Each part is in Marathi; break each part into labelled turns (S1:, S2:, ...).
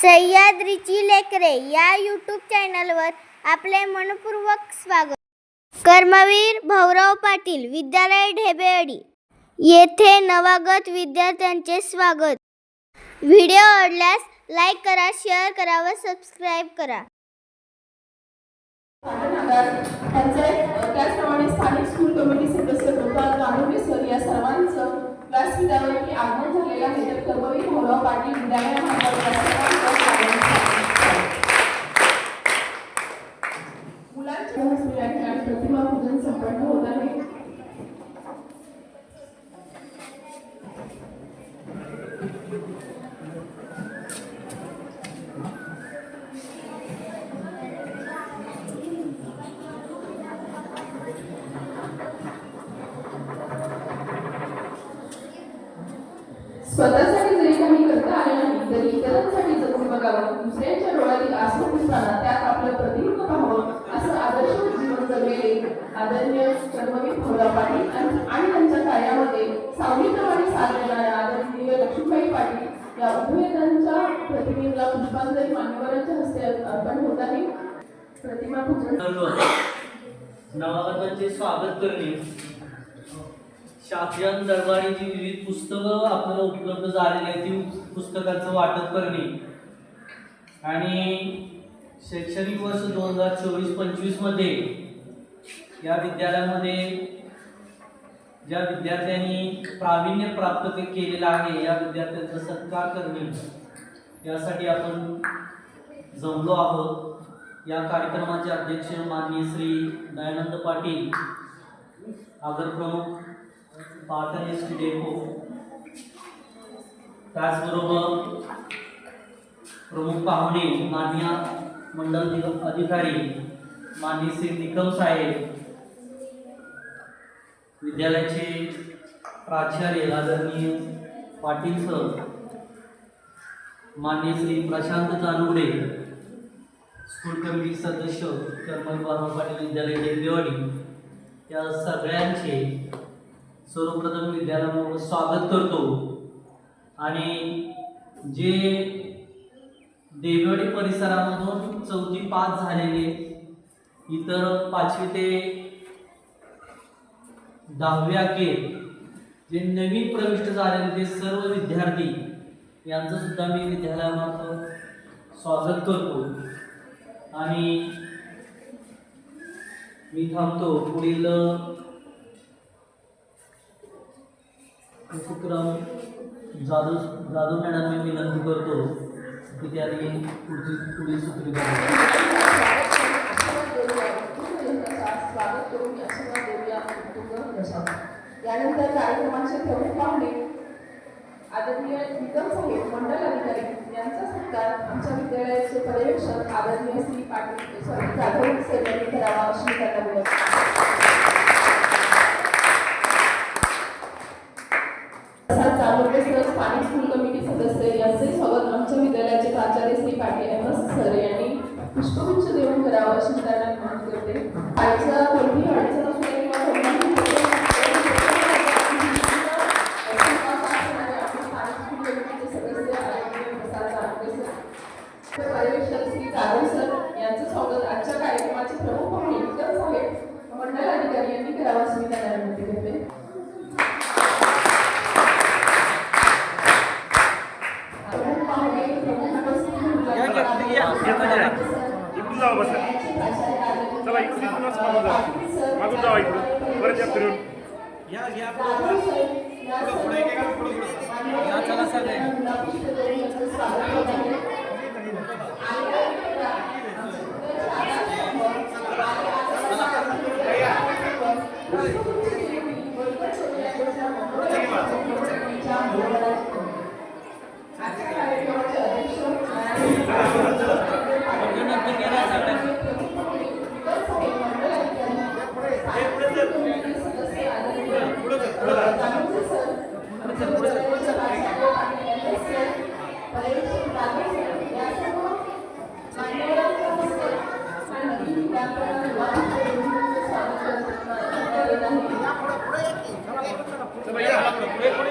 S1: सह्याद्रीची लेकरे या यूट्यूब चॅनलवर आपले मनपूर्वक स्वागत. कर्मवीर भाऊराव पाटील विद्यालय ढेबेअडी. येथे नवागत विद्यार्थ्यांचे स्वागत. व्हिडिओ आवडल्यास लाईक करा शेअर करा व सबस्क्राईब करा.
S2: त्याचप्रमाणे स्थानिक स्कूल कमिटी सदस्य गोपाळ गांधुर्वे सर या सर्वांचं व्यासपीठावर आगमन झालेलं आहे. तर कर्मवीर भाऊराव पाटील विद्यालय मुलांच्या हस्ते या ठिकाणी प्रतिमा पूजन संपन्न होत आहे स्वतःसाठी जरी काही करता आले नाही तरी इतरांसाठी जगून बघावं. दुसऱ्यांच्या डोळ्यातील आसू दिसताना त्यात आपलं प्रतिबिंब पाहावं असं आदर्श जीवन जगलेले आदरणीय कर्मवीर भाऊराव पाटील आणि आणि त्यांच्या कार्यामध्ये सावलीप्रमाणे साधलेल्या आदरणीय लक्ष्मीबाई पाटील या उभयतांच्या प्रतिमेला पुष्पांजली मान्यवरांच्या हस्ते अर्पण होत आहे. प्रतिमा पूजन
S3: नवागतांचे स्वागत करणे शासन दरबारी जी विविध पुस्तकं आपल्याला उपलब्ध झालेली आहेत ती पुस्तकांचं वाटप करणे. आणि शैक्षणिक वर्ष दोन हजार चोवीस पंचवीसमध्ये या विद्यालयामध्ये ज्या विद्यार्थ्यांनी प्रावीण्य प्राप्त केलेलं आहे या विद्यार्थ्यांचा सत्कार करणे. यासाठी आपण जमलो आहोत. या कार्यक्रमाचे अध्यक्ष माननीय श्री दयानंद पाटील आगर प्रमुख पाटण डेपो त्याचबरोबर प्रमुख पाहुणे मान्य मंडल अधिकारी मान्य श्री निकम साहेब विद्यालयाचे प्राचार्य आदरणीय पाटील सर मान्य श्री प्रशांत जानवडे स्कूल कमिटी सदस्य कर्मल बाबा पाटील विद्यालय डेंगेवाडी या सगळ्यांचे सर्वप्रथम विद्यालयामधून स्वागत करतो. आणि जे देवडी परिसरामधून चौथी पास झालेले इतर पाचवी ते दहाव्या के जे नवीन प्रविष्ट झालेले ते सर्व विद्यार्थी यांचं सुद्धा मी विद्यालयामार्फत स्वागत करतो. आणि मी थांबतो पुढील उपक्रम जाधव जाधव मॅडम मी विनंती करतो की त्यांनी पुढची पुढील सूत्री
S2: यानंतर कार्यक्रमाचे प्रमुख पाहुणे आदरणीय निकम साहेब मंडल अधिकारी यांचा सत्कार आमच्या विद्यालयाचे पर्यवेक्षक आदरणीय श्री पाटील सॉरी जाधव सर यांनी करावा अशी त्यांना विनंती. सदस्य यांचे स्वागत आमच्या विद्यालयाचे प्राचार्य Shri Patil M S sir यांनी पुष्पगुच्छ देऊन करावं अशी मी त्यांना विनंती करते आजच्या कोणतीही अडचण इकडून या
S4: इकडून जावा बसा चला इकडून इकडूनच मागून जावा मागून जावा इकडून परत या फिरून Thank you.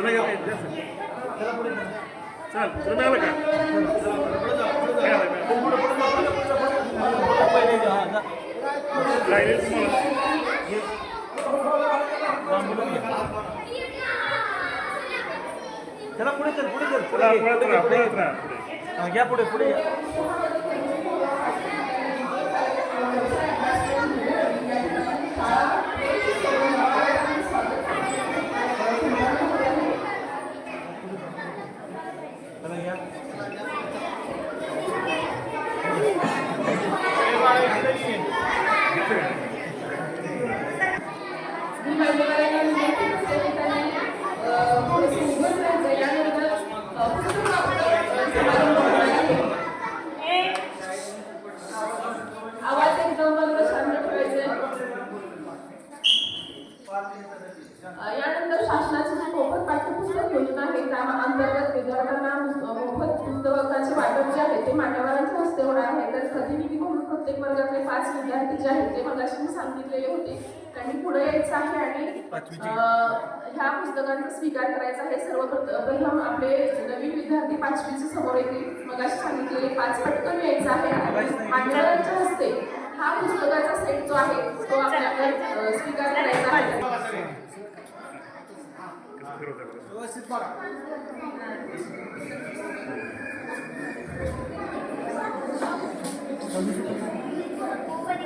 S4: चला या पुढे. चल तुला मिळालं का मिळालं, मिळालं. राहिलेलं तुम्हाला
S3: चला पुढे चल पुढे चल
S4: चला पळत राहा पळत राहा पुढे.
S3: हा, घ्या पुढे पुढे घ्या चला घ्या
S2: मी मान्यवरांना विनंती करते की त्यांनी, अ, थोडंसं उभं राहायचं. यानंतर, अ, पुस्तकं आपलं समारंभ होणार आहे. आवाज एकदम बंद शांत ठेवायचे अ, यानंतर शासनाची जी मोफत पाठ्यपुस्तक योजना आहे त्या अंतर्गत विद्यार्थ्यांना पुस्त- मोफत पुस्तकाचे वाटप जे आहे ते मान्यवरांच्या हस्ते होणार आहे तर प्रतिनिधी म्हणून प्रत्येक वर्गातले पाच विद्यार्थी जे आहेत ते मगाशी मी सांगितलेले होते. त्यांनी पुढे यायचं आहे आणि अ, ह्या पुस्तकांचा स्वीकार करायचा आहे. सर्वप्रथम आपले नवीन विद्यार्थी पाचवीचे समोर येतील. मगाशी सांगितलेले पाच पटकन यायचं आहे. मान्यवरांच्या हस्ते हा पुस्तकाचा सेट जो आहे तो आपल्याकडे स्वीकार करायचा आहे.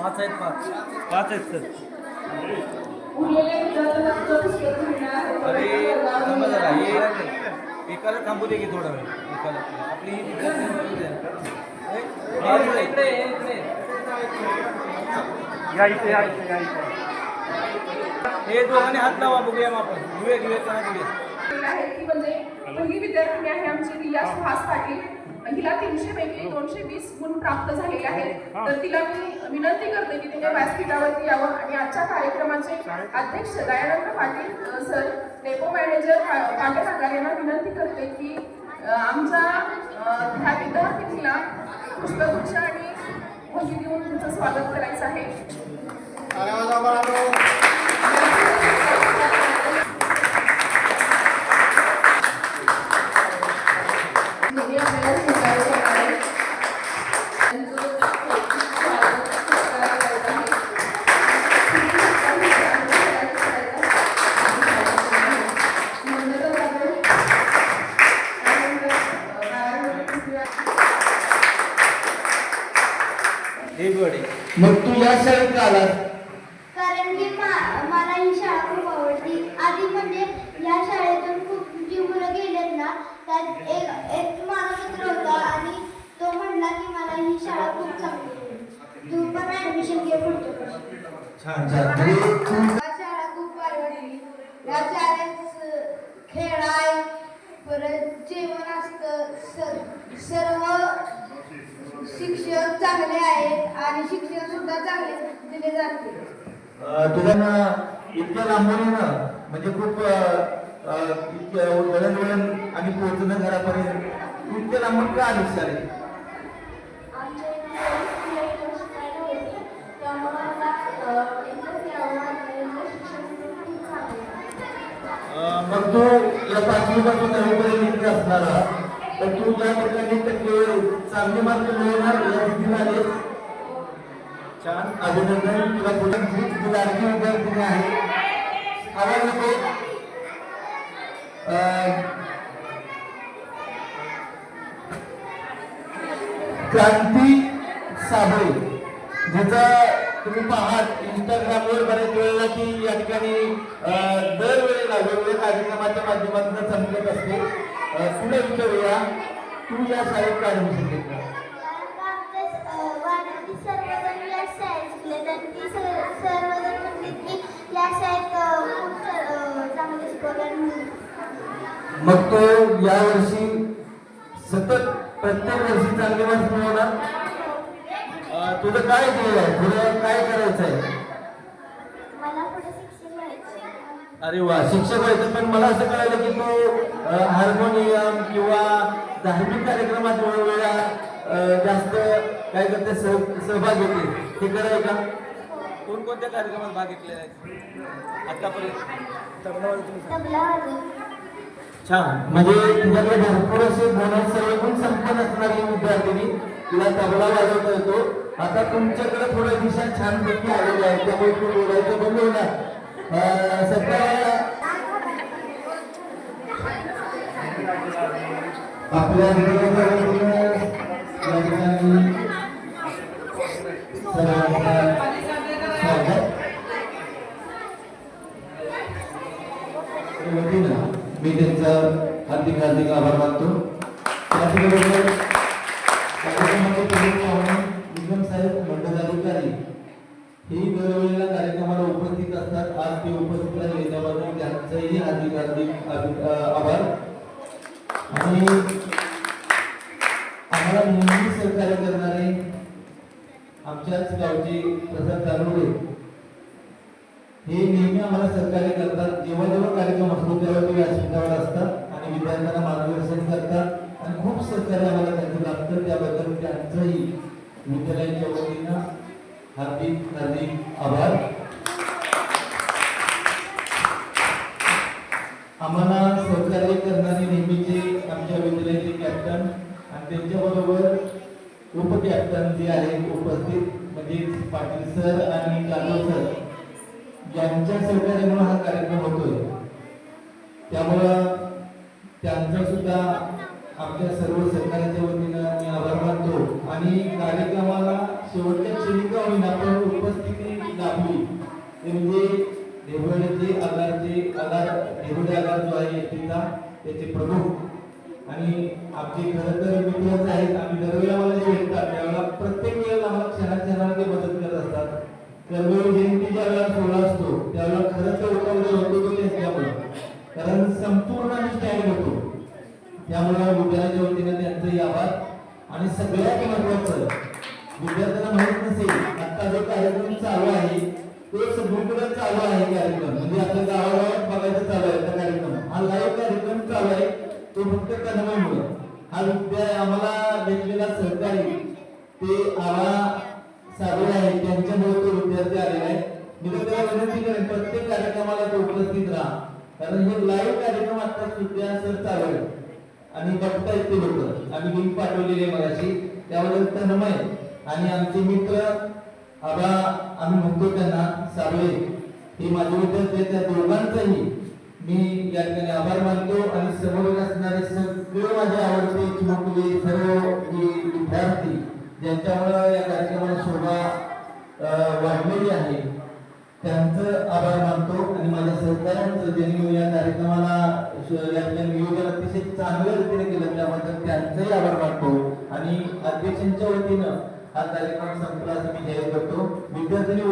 S3: पाच आहेत सर. अरे एकाला थांबू दे की थोडा वेळ एकाला आपली इकडे या
S4: इथे या इथे या इथे
S3: हे दोघांनी हात लावा बघूया आपण. घेऊया घेऊया चला घेऊया.
S2: आहे ती म्हणजे पहिली विद्यार्थिनी आहे आमची रिया सुहास पाटील. हिला तीनशे पैकी दोनशे वीस गुण प्राप्त झालेले आहेत. तर तिला मी विनंती करते की तिने व्यासपीठावरती यावं. आणि आजच्या कार्यक्रमाचे अध्यक्ष Dayanand Patil sir depot manager पा- पाटणकर यांना विनंती करते की आमच्या ह्या विद्यार्थिनीला पुष्पगुच्छ आणि वही देऊन तुमचं स्वागत करायचं आहे.
S5: मग तू या शाळेत का आलास
S1: ही शाळा खूप आवडती. आधी म्हणजे या शाळेतून खूप जी मुलं गेलेत ना त्यात एक एक माझा मित्र होता आणि तो म्हणला की मला ही शाळा खूप चांगली. तू पण ऍडमिशन घे पुढच्या वर्षी.
S5: म्हणजे
S1: शाळा खूप आवडली. या शाळेत खेळ आहे परत जेवण असतं सर्व शिक्षक चांगले आहेत आणि शिक्षण सुद्धा चांगले दिले जाते.
S5: ना इतक्या लांबून येणं म्हणजे खूप दळणवळण आणि पोहोचणं घरापर्यंत इतक्या लांबून का आलीस.
S1: अं,
S5: मग तू या पाचवीपासून नववीपर्यंत इथे असणारा तर तू ज्या ठिकाणी टक्के चांगले मार्क मिळवणार या स्थितीला आलेस? छान. अभिनंदन. तुला पुढे खूप विद्यार्थिनी आहे. आवाज नको क्रांती साबळे ज्याचा तुम्ही पाहात इंस्टाग्रामवर बऱ्याच वेळेला ती या ठिकाणी दरवेळेला वेगवेगळ्या कार्यक्रमाच्या माध्यमातून चमकत असते. तुला विचारूया तू या शाळेत काय ऍडमिशन घेतलं
S1: वाड्यातील सर्वजण या शाळेत शिकले त्यांनी सर्वजण म्हणले की या शाळेत
S5: मग तो यावर्षी सतत प्रत्येक वर्षी चांगले मार्क्स मिळवणार? तुझं काय ध्येय आहे? पुढे काय करायचं आहे? अरे वा शिक्षक व्हायचं. पण मला असं कळालं की तू हार्मोनियम किंवा धार्मिक कार्यक्रमात वेळोवेळा जास्त काय करते? सह- सहभाग घेते. हे आहे का? कोणकोणत्या कार्यक्रमात भाग घेतलेला आहे? आतापर्यंत.
S1: तबला वाजवते
S5: छान. म्हणजे तुझ्याकडे भरपूर असे गुणात सर्व गुण संपन्न असणारी विद्यार्थिनी तिला तबला वाजवता येतो. आता तुमच्याकडे थोडं दिशा छान पैकी आलेली आहे. त्यामुळे तू बोलायचं बंद ना सध्या आपल्या विद्यार्थ्यांना या ठिकाणी सर्वांना स्वागत वतीनं मी त्यांचा हार्दिक हार्दिक आभार मानतो. त्याचबरोबर कार्यक्रमाचे प्रमुख पाहुणे निगम साहेब मंडलाधिकारी ही दरवेळेला कार्यक्रमाला उपस्थित असतात. आज ते उपस्थित राहिले. त्याबद्दल त्यांचंही हार्दिक हार्दिक आभार. आणि आम्हाला नेहमी सहकार्य करणारे आमच्याच गावचे प्रसाद तानुडे हे नेहमी आम्हाला सहकार्य करतात. जेव्हा जेव्हा कार्यक्रम असतो तेव्हा ते व्यासपीठावर असतात आणि विद्यार्थ्यांना मार्गदर्शन करतात. आणि खूप सहकार्य आम्हाला त्यांचं लागतं. त्याबद्दल त्यांचंही विद्यालयाच्या वतीनं हार्दिक हार्दिक आभार. आम्हाला सहकार्य करणारे नेहमीचे आमच्या विद्यालयाचे कॅप्टन आणि त्यांच्याबरोबर उपकॅप्टन जे आहेत उपस्थित म्हणजे पाटील सर आणि जाधव सर यांच्या सहकार्यामुळे हा कार्यक्रम होतोय त्यामुळं त्यांचा सुद्धा आमच्या सर्व सहकार्याच्या वतीनं मी आभार मानतो. आणि कार्यक्रमाला शेवटच्या क्षणी का होईना पण उपस्थिती लाभली ते म्हणजे देवळचे आगारचे आगार देवळे आगार जो आहे एसटीचा त्याचे प्रमुख. आणि आमचे खरं तर मित्रच आहेत आम्ही दरवेळेला मला जे भेटतात त्यावेळेला प्रत्येक वेळेला आम्हाला क्षणाक्षणाला ते मदत करत असतात कर्मवीर जयंती ज्या वेळेला सोहळा असतो त्यावेळेला खरं तर उठावले होतो तो तेच त्यामुळं कारण संपूर्ण आम्ही स्टँड होतो त्यामुळं विद्यालयाच्या वतीनं त्यांचंही आभार आणि सगळ्यात महत्वाचं विद्यार्थ्यांना माहीत नसेल आता जो कार्यक्रम चालू आहे तो सगळीकडे चालू आहे कार्यक्रम म्हणजे आपल्या गावागावात बघायचं चालू आहे हा कार्यक्रम हा लाईव्ह कार्यक्रम चालू आहे तो फक्त कदमामुळे. हा विद्यालय आम्हाला भेटलेला सहकारी ते आम्हाला साधले आहे त्यांच्यामुळे तो विद्यार्थी आलेला आहे. मी तर तेव्हा विनंती करेन प्रत्येक कार्यक्रमाला तो उपस्थित राहा. कारण हे लाईव्ह कार्यक्रम आता सध्या सर चालू आहे आणि बघता ते लोक. आम्ही लिंक पाठवलेली आहे मगाशी. त्याबद्दल तन्मय आणि आमचे मित्र आबा आम्ही म्हणतो त्यांना साबळे हे माझे विद्यार्थी त्या दोघांचाही मी या ठिकाणी आभार मानतो आणि समोर असणारे सगळे माझे आवडते चिमुकले म्हणजे सर्व म्हणजे विद्यार्थी ज्यांच्यामुळे या कार्यक्रमाला शोभा वाढलेली आहे त्यांचं आभार मानतो आणि माझ्या सहकाऱ्यांचं ज्यांनी या कार्यक्रमाला श- नियोजन अतिशय चांगल्या रीतीने केलं त्याबद्दल त्यांचंही आभार मानतो आणि अध्यक्षांच्या वतीनं हा कार्यक्रम संपला असं मी जाहीर करतो. विद्यार्थ्यांनी